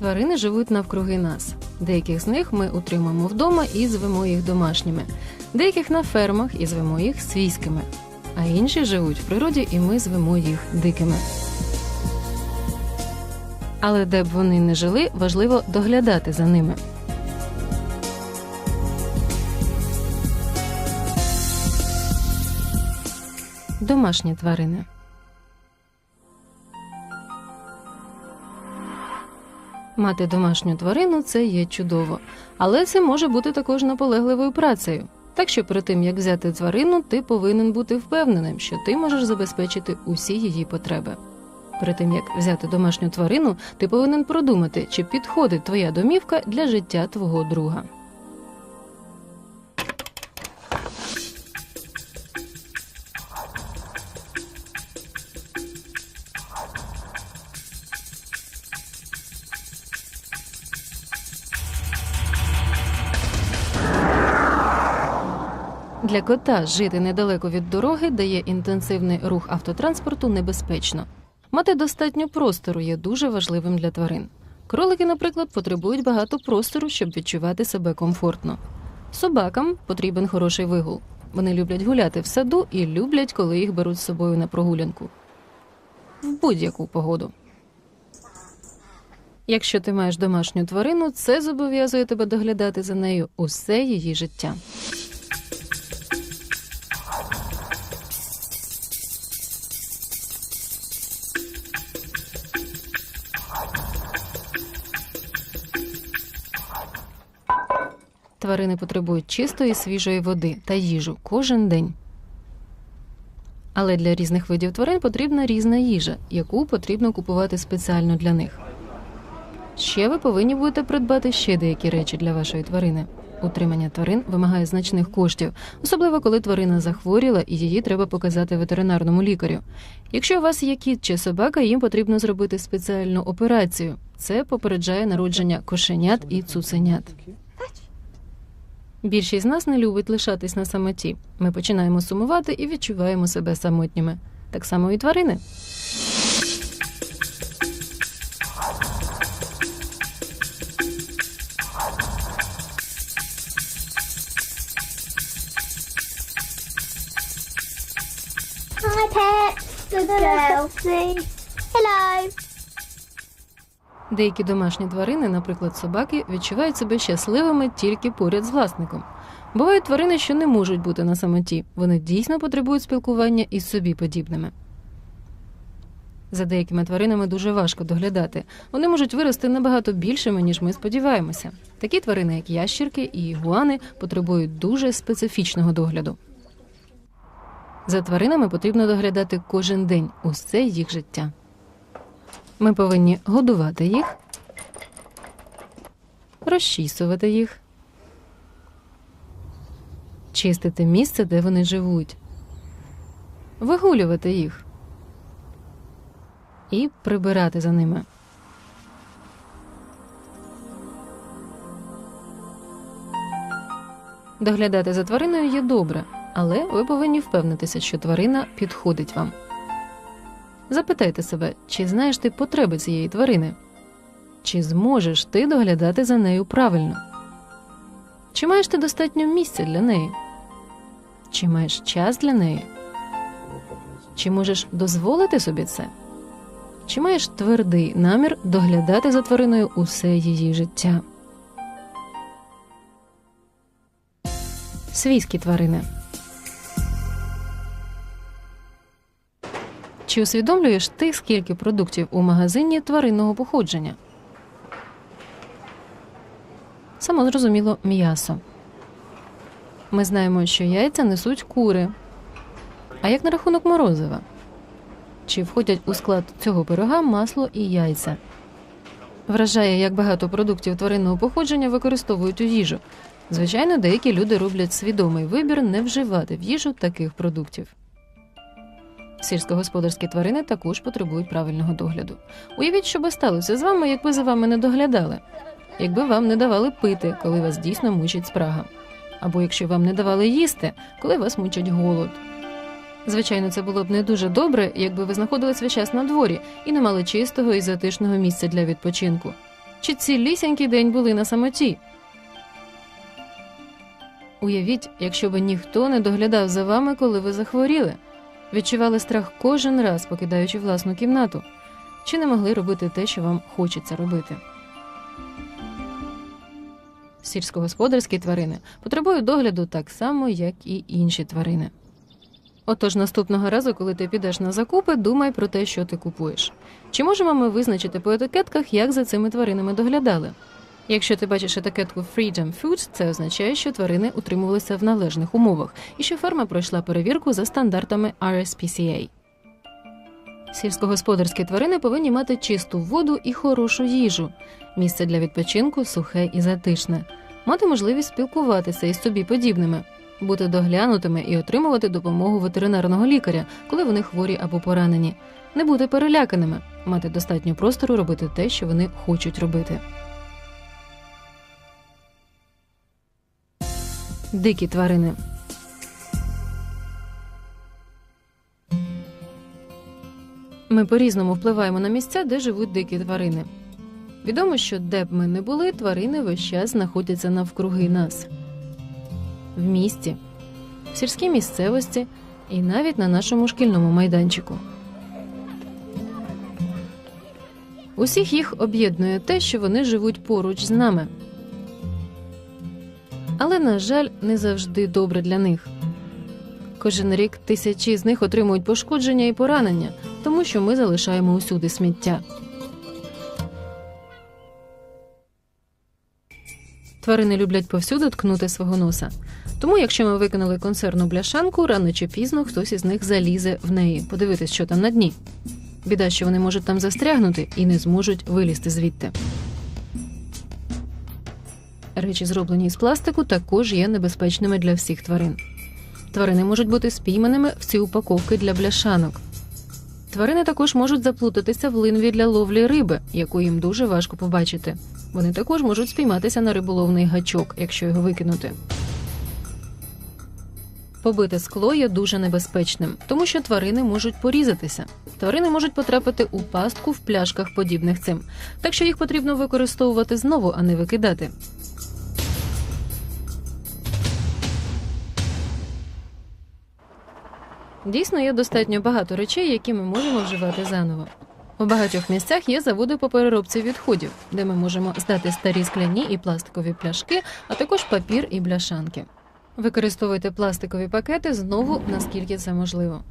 Тварини живуть навкруги нас. Деяких з них ми утримуємо вдома і звемо їх домашніми, деяких на фермах і звемо їх свійськими, а інші живуть в природі, і ми звемо їх дикими. Але де б вони не жили, важливо доглядати за ними. Домашні тварини. Мати домашню тварину це є чудово, але це може бути також наполегливою працею. Так що перед тим як взяти тварину, ти повинен бути впевненим, що ти можеш забезпечити усі її потреби. Перед тим як взяти домашню тварину, ти повинен продумати, чи підходить твоя домівка для життя твого друга. Для кота жити недалеко від дороги, де є інтенсивний рух автотранспорту, небезпечно. Мати достатньо простору є дуже важливим для тварин. Кролики, наприклад, потребують багато простору, щоб відчувати себе комфортно. Собакам потрібен хороший вигул. Вони люблять гуляти в саду і люблять, коли їх беруть з собою на прогулянку в будь-яку погоду. Якщо ти маєш домашню тварину, це зобов'язує тебе доглядати за нею усе її життя. Тварини потребують чистої свіжої води та їжу кожен день. Але для різних видів тварин потрібна різна їжа, яку потрібно купувати спеціально для них. Ще ви повинні будете придбати ще деякі речі для вашої тварини. Утримання тварин вимагає значних коштів, особливо коли тварина захворіла і її треба показати ветеринарному лікарю. Якщо у вас є кіт чи собака, їм потрібно зробити спеціальну операцію. Це попереджає народження кошенят і цуценят. Більшість з нас не любить лишатись на самоті. Ми починаємо сумувати і відчуваємо себе самотніми. Так само і тварини. Hi, pet. Good girl. Hello. Деякі домашні тварини, наприклад, собаки, відчувають себе щасливими тільки поряд з власником. Бувають тварини, що не можуть бути на самоті. Вони дійсно потребують спілкування із собі подібними. За деякими тваринами дуже важко доглядати. Вони можуть вирости набагато більшими, ніж ми сподіваємося. Такі тварини, як ящірки і ігуани, потребують дуже специфічного догляду. За тваринами потрібно доглядати кожен день усе їх життя. Ми повинні годувати їх, розчісувати їх, чистити місце, де вони живуть, вигулювати їх і прибирати за ними. Доглядати за твариною є добре, але ви повинні впевнитися, що тварина підходить вам. Запитайте себе, чи знаєш ти потреби цієї тварини? Чи зможеш ти доглядати за нею правильно? Чи маєш ти достатньо місця для неї? Чи маєш час для неї? Чи можеш дозволити собі це? Чи маєш твердий намір доглядати за твариною усе її життя? Свійські тварини. Чи усвідомлюєш ти, скільки продуктів у магазині тваринного походження? Само зрозуміло м'ясо. Ми знаємо, що яйця несуть кури. А як на рахунок морозива? Чи входять у склад цього пирога масло і яйця? Вражає, як багато продуктів тваринного походження використовують у їжу. Звичайно, деякі люди роблять свідомий вибір не вживати в їжу таких продуктів. Сільськогосподарські тварини також потребують правильного догляду. Уявіть, що би сталося з вами, якби за вами не доглядали, якби вам не давали пити, коли вас дійсно мучить спрага, або якщо вам не давали їсти, коли вас мучить голод. Звичайно, це було б не дуже добре, якби ви знаходились весь час на дворі і не мали чистого і затишного місця для відпочинку. чи цілісінький день були на самоті. Уявіть, якщо би ніхто не доглядав за вами, коли ви захворіли, відчували страх кожен раз, покидаючи власну кімнату, чи не могли робити те, що вам хочеться робити. Сільськогосподарські тварини потребують догляду так само, як і інші тварини. Отож, наступного разу, коли ти підеш на закупи, думай про те, що ти купуєш. Чи можемо ми визначити по етикетках, як за цими тваринами доглядали? Якщо ти бачиш етикетку Freedom Food, це означає, що тварини утримувалися в належних умовах і що ферма пройшла перевірку за стандартами RSPCA. Сільськогосподарські тварини повинні мати чисту воду і хорошу їжу, місце для відпочинку сухе і затишне, мати можливість спілкуватися із собі подібними, бути доглянутими і отримувати допомогу ветеринарного лікаря, коли вони хворі або поранені, не бути переляканими, мати достатньо простору робити те, що вони хочуть робити. Дикі тварини. Ми по-різному впливаємо на місця, де живуть дикі тварини. Відомо, що де б ми не були, тварини весь час знаходяться навкруги нас в місті, в сільській місцевості і навіть на нашому шкільному майданчику. Усіх їх об'єднує те, що вони живуть поруч з нами. Але, на жаль, не завжди добре для них. Кожен рік тисячі з них отримують пошкодження і поранення, тому що ми залишаємо усюди сміття. Тварини люблять повсюди ткнути свого носа. Тому, якщо ми викинули консервну бляшанку, рано чи пізно хтось із них залізе в неї, подивитись, що там на дні. Біда, що вони можуть там застрягнути і не зможуть вилізти звідти. Речі, зроблені із пластику, також є небезпечними для всіх тварин. Тварини можуть бути спійманими в ці упаковки для бляшанок. Тварини також можуть заплутатися в линві для ловлі риби, яку їм дуже важко побачити. Вони також можуть спійматися на риболовний гачок, якщо його викинути. Побите скло є дуже небезпечним, тому що тварини можуть порізатися. Тварини можуть потрапити у пастку в пляшках, подібних цим, так що їх потрібно використовувати знову, а не викидати. Дійсно, є достатньо багато речей, які ми можемо вживати заново. У багатьох місцях є заводи по переробці відходів, де ми можемо здати старі скляні і пластикові пляшки, а також папір і бляшанки. Використовуйте пластикові пакети знову, наскільки це можливо.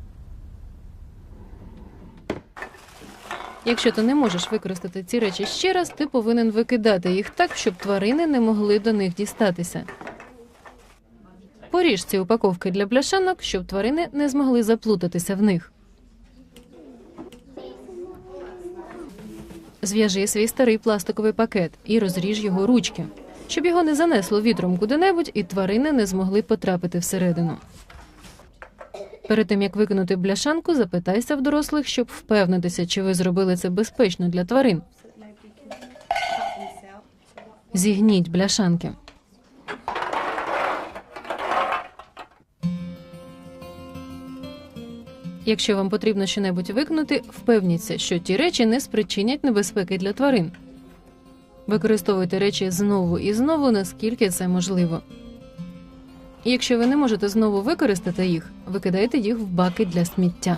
Якщо ти не можеш використати ці речі ще раз, ти повинен викидати їх так, щоб тварини не могли до них дістатися. Поріж ці упаковки для бляшанок, щоб тварини не змогли заплутатися в них. Зв'яжи свій старий пластиковий пакет і розріж його ручки, щоб його не занесло вітром куди-небудь і тварини не змогли потрапити всередину. Перед тим як викинути бляшанку, запитайся в дорослих, щоб впевнитися, чи ви зробили це безпечно для тварин. Зігніть бляшанки. Якщо вам потрібно щонебудь викинути, впевніться, що ті речі не спричинять небезпеки для тварин. Використовуйте речі знову і знову, наскільки це можливо. Якщо ви не можете знову використати їх, викидайте їх в баки для сміття.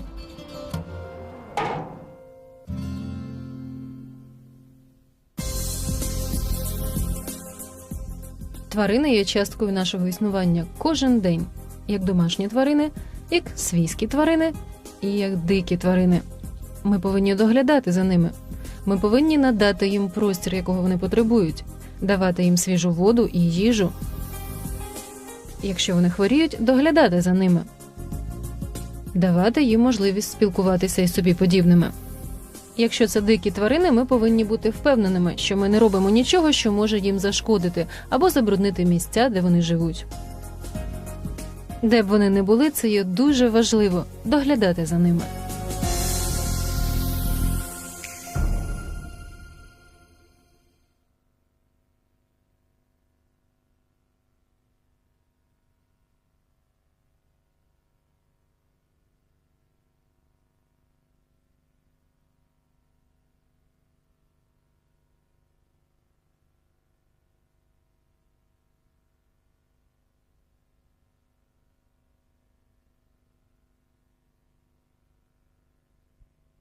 Тварини є часткою нашого існування кожен день, як домашні тварини, як свійські тварини і як дикі тварини. Ми повинні доглядати за ними. Ми повинні надати їм простір, якого вони потребують, давати їм свіжу воду і їжу. Якщо вони хворіють, доглядати за ними, давати їм можливість спілкуватися із собі подібними. Якщо це дикі тварини, ми повинні бути впевненими, що ми не робимо нічого, що може їм зашкодити або забруднити місця, де вони живуть. Де б вони не були, це є дуже важливо доглядати за ними.